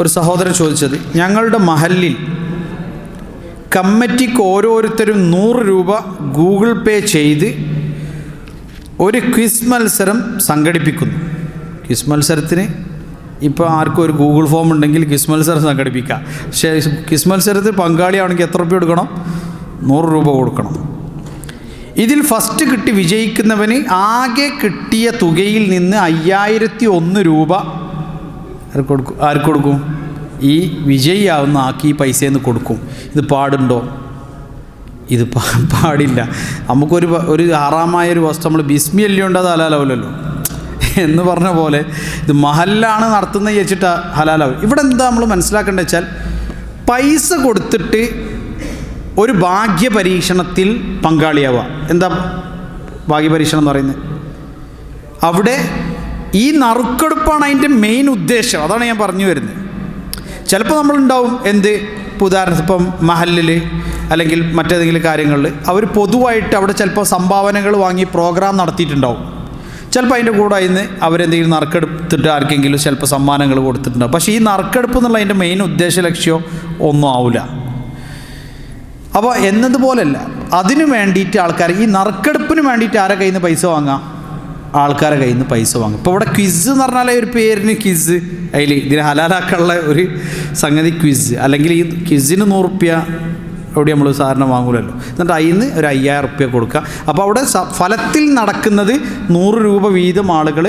ഒരു സഹോദരൻ ചോദിച്ചത് ഞങ്ങളുടെ മഹലിൽ കമ്മിറ്റിക്ക് ഓരോരുത്തരും നൂറ് രൂപ ഗൂഗിൾ പേ ചെയ്ത് ഒരു ക്വിസ് മത്സരം സംഘടിപ്പിക്കുന്നു. ക്വിസ് മത്സരത്തിന് ഇപ്പോൾ ആർക്കും ഒരു ഗൂഗിൾ ഫോം ഉണ്ടെങ്കിൽ ക്വിസ് മത്സരം സംഘടിപ്പിക്കാം. പക്ഷേ ക്വിസ് മത്സരത്തിൽ പങ്കാളിയാണെങ്കിൽ എത്ര രൂപ കൊടുക്കണം? നൂറ് രൂപ കൊടുക്കണം. ഇതിൽ ഫസ്റ്റ് കിട്ടി വിജയിക്കുന്നവന് ആകെ കിട്ടിയ തുകയിൽ നിന്ന് അയ്യായിരത്തി ഒന്ന് രൂപ ആർക്ക് കൊടുക്കും ആർക്ക് കൊടുക്കും? ഈ വിജയിയാവുന്ന ആക്കി ഈ പൈസയെന്ന് കൊടുക്കും. ഇത് പാടുണ്ടോ? ഇത് പാടില്ല. നമുക്കൊരു ഒരു ആറാമായ ഒരു വസ്തു നമ്മൾ ബിസ്മി അല്ലുണ്ട് അത് ഹലാലാവില്ലല്ലോ. എന്ന് പറഞ്ഞ പോലെ ഇത് മഹല്ലാണ് നടത്തുന്നത് ചോദിച്ചിട്ട് ഹലാലാവും. ഇവിടെ എന്താ നമ്മൾ മനസ്സിലാക്കേണ്ടത് വെച്ചാൽ പൈസ കൊടുത്തിട്ട് ഒരു ഭാഗ്യ പരീക്ഷണത്തിൽ പങ്കാളിയാവുക. എന്താ ഭാഗ്യ പരീക്ഷണം എന്ന് പറയുന്നത്? അവിടെ ഈ നറുക്കെടുപ്പാണ് അതിന്റെ മെയിൻ ഉദ്ദേശം. അതാണ് ഞാൻ പറഞ്ഞു വരുന്നത്. ചിലപ്പോൾ നമ്മളുണ്ടാവും എന്ത്? ഉദാഹരണത്തിൽ ഇപ്പം മഹലിൽ അല്ലെങ്കിൽ മറ്റേതെങ്കിലും കാര്യങ്ങളിൽ അവർ പൊതുവായിട്ട് അവിടെ ചിലപ്പോൾ സംഭാവനകൾ വാങ്ങി പ്രോഗ്രാം നടത്തിയിട്ടുണ്ടാവും. ചിലപ്പോൾ അതിന്റെ കൂടെ ഇന്ന് അവരെന്തെങ്കിലും നറുക്കെടുത്തിട്ട് ആർക്കെങ്കിലും ചിലപ്പോൾ സമ്മാനങ്ങൾ കൊടുത്തിട്ടുണ്ടാവും. പക്ഷേ ഈ നറുക്കെടുപ്പ് എന്നുള്ള അതിന്റെ മെയിൻ ഉദ്ദേശ ലക്ഷ്യം ഒന്നും ആവില്ല അപ്പോൾ എന്നതുപോലല്ല. അതിനു വേണ്ടിയിട്ട് ആൾക്കാർ ഈ നറുക്കെടുപ്പിന് വേണ്ടിയിട്ട് ആരെ കയ്യിൽ നിന്ന് പൈസ വാങ്ങാം? ആൾക്കാരെ കയ്യിൽ നിന്ന് പൈസ വാങ്ങും. ഇപ്പോൾ ഇവിടെ ക്വിസ് എന്ന് പറഞ്ഞാൽ ഒരു പേരിന് ക്വിസ് അതിൽ ഇതിന് ഹലാലാക്കാനുള്ള ഒരു സംഗതി ക്വിസ് അല്ലെങ്കിൽ ഈ ക്വിസിന് നൂറുപ്യ എവിടെ നമ്മൾ സാധാരണ വാങ്ങൂലല്ലോ. എന്നിട്ട് അതിൽ നിന്ന് ഒരു അയ്യായിരം റുപ്യ കൊടുക്കുക. അപ്പോൾ അവിടെ ഫലത്തിൽ നടക്കുന്നത് നൂറ് രൂപ വീതം ആളുകൾ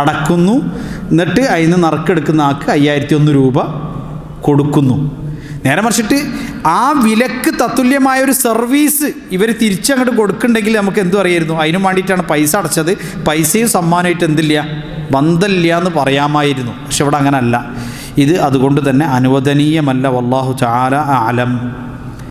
അടക്കുന്നു. എന്നിട്ട് അതിൽ നിന്ന് നറുക്കെടുക്കുന്ന ആൾക്ക് അയ്യായിരത്തി ഒന്ന് രൂപ കൊടുക്കുന്നു. നേരെ മറിച്ചിട്ട് ആ വിലക്ക് തത്തുല്യമായ ഒരു സർവീസ് ഇവർ തിരിച്ചങ്ങോട്ട് കൊടുക്കുന്നുണ്ടെങ്കിൽ നമുക്ക് എന്തു അറിയായിരുന്നു അതിനു വേണ്ടിയിട്ടാണ് പൈസ അടച്ചത്. പൈസയും സമ്മാനമായിട്ട് എന്തില്ല? ബന്ധമില്ല എന്ന് പറയാമായിരുന്നു. പക്ഷെ ഇവിടെ അങ്ങനല്ല. ഇത് അതുകൊണ്ട് തന്നെ അനുവദനീയമല്ല. വല്ലാഹു ചാല ആലം